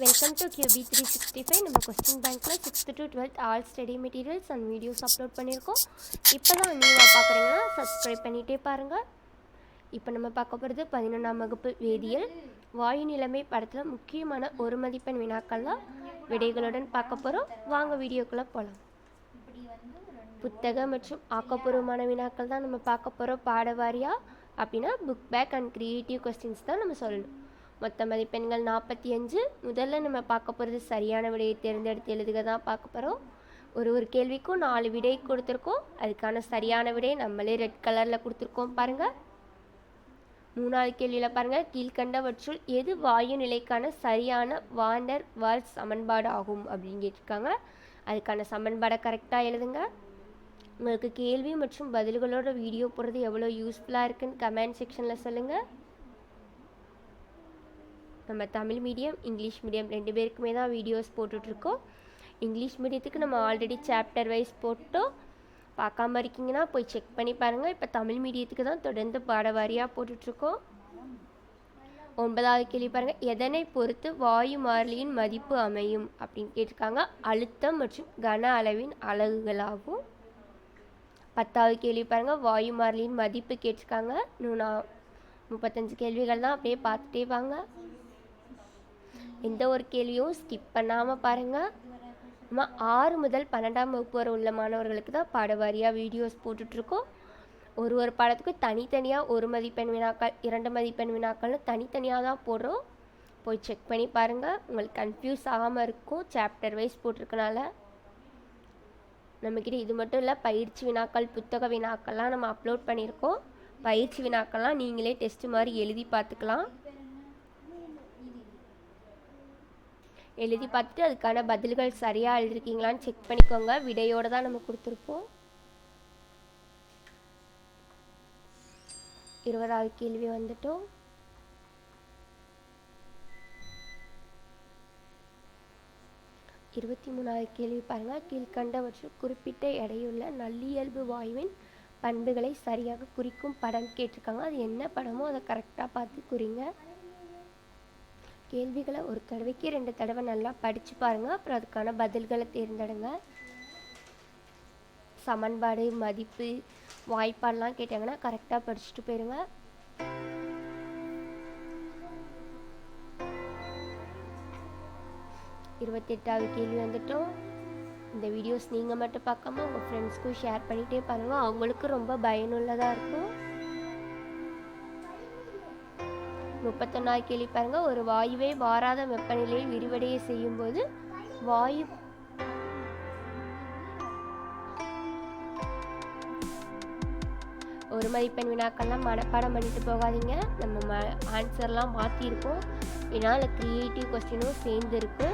Welcome to QB three sixty five நம்ம question பேங்க்கில் sixth to twelfth all study materials and videos upload பண்ணியிருக்கோம். இப்போ தான் நியூவாக பார்க்குறீங்கன்னா சப்ஸ்கிரைப் பண்ணிகிட்டே பாருங்கள் இப்போ நம்ம பார்க்க போகிறது பதினொன்றாம் வகுப்பு வேதியியல். வாயு நிலைமை படத்தில் முக்கியமான ஒரு மதிப்பெண் வினாக்கள் தான் விடைகளுடன் பார்க்க போகிறோம் வாங்க வீடியோக்குள்ளே போகலாம் புத்தக மற்றும் ஆக்கப்பூர்வமான வினாக்கள் தான் நம்ம பார்க்க போகிறோம் பாடவாரியாக அப்படின்னா book back and creative questions தான் நம்ம சொல்லணும். மொத்த மதிப்பெண்கள் நாற்பத்தி அஞ்சு. முதல்ல நம்ம பார்க்க போகிறது சரியான விடையை தேர்ந்தெடுத்து எழுதுக தான் பார்க்க போகிறோம் ஒரு ஒரு கேள்விக்கும் நாலு விடை கொடுத்துருக்கோம். அதுக்கான சரியான விடையை நம்மளே ரெட் கலரில் கொடுத்துருக்கோம் பாருங்கள் மூணாவது கேள்வியில் பாருங்கள் கீழ்கண்டவற்றுள் எது வாயு நிலைக்கான சரியான வாண்டர் வால் சமன்பாடு ஆகும் அப்படின்னு கேட்டிருக்காங்க. அதுக்கான சமன்பாடை கரெக்டாக எழுதுங்க. உங்களுக்கு கேள்வி மற்றும் பதில்களோட வீடியோ போடுறது எவ்வளோ யூஸ்ஃபுல்லாக இருக்குன்னு கமெண்ட் செக்ஷனில் சொல்லுங்கள் நம்ம தமிழ் மீடியம் இங்கிலீஷ் மீடியம் ரெண்டு பேருக்குமே தான் வீடியோஸ் போட்டுட்ருக்கோம். இங்கிலீஷ் மீடியத்துக்கு நம்ம ஆல்ரெடி சாப்டர் வைஸ் போட்டோம் பார்க்காம இருக்கீங்கன்னா போய் செக் பண்ணி பாருங்கள் இப்போ தமிழ் மீடியத்துக்கு தான் தொடர்ந்து பாட வாரியாக போட்டுட்ருக்கோம். ஒன்பதாவது கேள்வி பாருங்கள் எதனை பொறுத்து வாயு மாறிலியின் மதிப்பு அமையும்? அப்படின்னு கேட்டிருக்காங்க. அழுத்தம் மற்றும் கன அளவின் அலகுகளாகும். பத்தாவது கேள்வி பாருங்கள் வாயு மாறிலியின் மதிப்பு கேட்டிருக்காங்க. இன்னும் நான் முப்பத்தஞ்சு கேள்விகள் தான் அப்படியே பார்த்துட்டே வாங்க. எந்த ஒரு கேள்வியும் ஸ்கிப் பண்ணாமல் பாருங்கள் நம்ம ஆறு முதல் பன்னெண்டாம் வகுப்பு வரை உள்ள மாணவர்களுக்கு தான் பாடவாரியாக வீடியோஸ் போட்டுட்ருக்கோம். ஒரு ஒரு பாடத்துக்கும் தனித்தனியாக ஒரு மதிப்பெண் வினாக்கள் இரண்டு மதிப்பெண் வினாக்கள்னு தனித்தனியாக தான் போடுறோம். போய் செக் பண்ணி பாருங்கள் உங்களுக்கு கன்ஃபியூஸ் ஆகாமல் இருக்கும். சாப்டர் வைஸ் போட்டிருக்கனால. நம்மக்கிட்ட இது மட்டும் இல்லை பயிற்சி வினாக்கள் புத்தக வினாக்கள்லாம் நம்ம அப்லோட் பண்ணியிருக்கோம். பயிற்சி வினாக்கள்லாம் நீங்களே டெஸ்ட்டு மாதிரி எழுதி பார்த்துக்கலாம். எழுதி பார்த்துட்டு அதுக்கான பதில்கள் சரியாக எழுதிருக்கீங்களான்னு செக் பண்ணிக்கோங்க. விடையோடு தான் நம்ம கொடுத்துருப்போம். இருபதாவது கேள்வி வந்துட்டோம். இருபத்தி மூணாவது கேள்வி பாருங்கள் கீழ்கண்டவற்றில் குறிப்பிட்ட எடையுள்ள நல்லியல்பு வாயுவின் பண்புகளை சரியாக குறிக்கும் படம் கேட்டிருக்காங்க. அது என்ன படமோ அதை கரெக்டாக பார்த்து குறிங்க. கேள்விகளை ஒரு தடவைக்கு ரெண்டு தடவை நல்லா படித்து பாருங்கள் அப்புறம் அதுக்கான பதில்களை தேர்ந்தெடுங்க. சமன்பாடு மதிப்பு வாய்ப்பாடெலாம் கேட்டாங்கன்னா கரெக்டாக படிச்சுட்டு போயிருங்க. இருபத்தெட்டாவது கேள்வி வந்துட்டோம். இந்த வீடியோஸ் நீங்கள் மட்டும் பார்க்காம உங்கள் ஃப்ரெண்ட்ஸ்க்கும் ஷேர் பண்ணிகிட்டே பாருங்கள் அவங்களுக்கும் ரொம்ப பயனுள்ளதாக இருக்கும். முப்பத்தொன்னாவது கேள்வி பாருங்க. ஒரு வாயுவை வாராத வெப்பநிலையில் விரிவடைய செய்யும் போது வாயு ஒரு மதிப்பெண் வினாக்கள்லாம் மனப்பாடம் பண்ணிட்டு போகாதீங்க. நம்ம ம ஆன்சர்லாம் மாற்றிருக்கோம் ஏன்னா அதில் க்ரியேட்டிவ் கொஸ்டினும் சேர்ந்து இருக்கு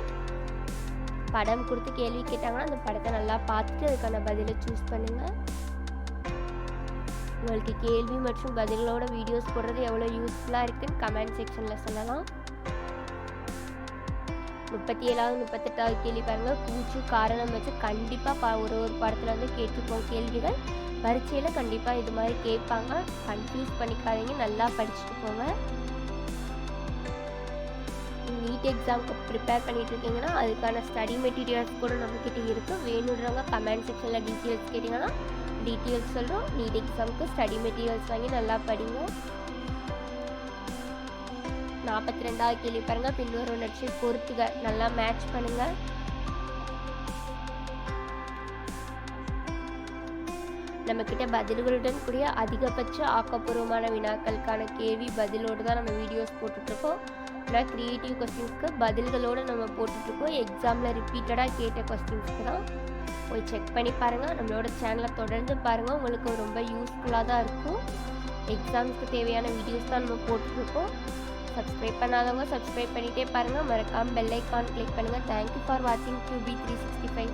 படம் கொடுத்து கேள்வி கேட்டாங்கன்னா அந்த படத்தை நல்லா பார்த்துட்டு அதுக்கான பதிலை சூஸ் பண்ணுங்கள் உங்களுக்கு கேள்வி மற்றும் பதில்களோட வீடியோஸ் போடுறது எவ்வளோ யூஸ்ஃபுல்லாக இருக்குதுன்னு கமெண்ட் செக்ஷனில் சொல்லலாம். முப்பத்தி ஏழாவது முப்பத்தெட்டாவது கேள்வி பாருங்கள் கூச்சு காரணம் வச்சு கண்டிப்பாக ஒரு ஒரு படத்தில் வந்து கேட்டிருப்போம் கேள்விகள். பரீட்சையில் கண்டிப்பாக இது மாதிரி கேட்பாங்க. கன்ஃபியூஸ் பண்ணிக்காதீங்க. நல்லா படிச்சுட்டு போங்க. நீட் எக்ஸாமுக்கு ப்ரிப்பேர் பண்ணிட்டு இருக்கீங்கன்னா அதுக்கான ஸ்டடி மெட்டீரியல்ஸ் கூட நம்மக்கிட்ட இருக்குது வேணுன்றவங்க கமெண்ட் செக்ஷனில் டீட்டெயில்ஸ் கேட்டிங்கன்னா டீட்டெயில்ஸ் சொல்கிறோம் நீட் எக்ஸாமுக்கு ஸ்டடி மெட்டீரியல்ஸ் வாங்கி நல்லா படிங்க. நாற்பத்தி ரெண்டாவது கேள்வி பாருங்கள் பின்வரும் உணர்ச்சியை பொறுத்துக. நல்லா மேட்ச் பண்ணுங்கள் நம்மக்கிட்ட பதில்களுடன் கூடிய அதிகபட்ச ஆக்கப்பூர்வமான வினாக்களுக்கான கேள்வி பதிலோடு தான் நம்ம வீடியோஸ் போட்டுட்ருக்கோம். ஆனால் க்ரியேட்டிவ் கொஸ்டின்ஸ்க்கு பதில்களோடு நம்ம போட்டுட்ருக்கோம். எக்ஸாமில் ரிப்பீட்டடாக கேட்ட கொஸ்டின்ஸ்க்கு தான் போய் செக் பண்ணி பாருங்கள் நம்மளோட சேனலை தொடர்ந்து பாருங்கள் உங்களுக்கு ரொம்ப யூஸ்ஃபுல்லாக தான் இருக்கும். எக்ஸாம்ஸ்க்கு தேவையான வீடியோஸ் தான் நம்ம போட்டுருக்கோம் சப்ஸ்கிரைப் பண்ணாதவங்க சப்ஸ்கிரைப் பண்ணிகிட்டே பாருங்கள் மறக்காமல் பெல் ஐக்கான் கிளிக் பண்ணுங்கள் தேங்க்யூ ஃபார் வாட்சிங் கியூபி த்ரீ சிக்ஸ்டி ஃபைவ்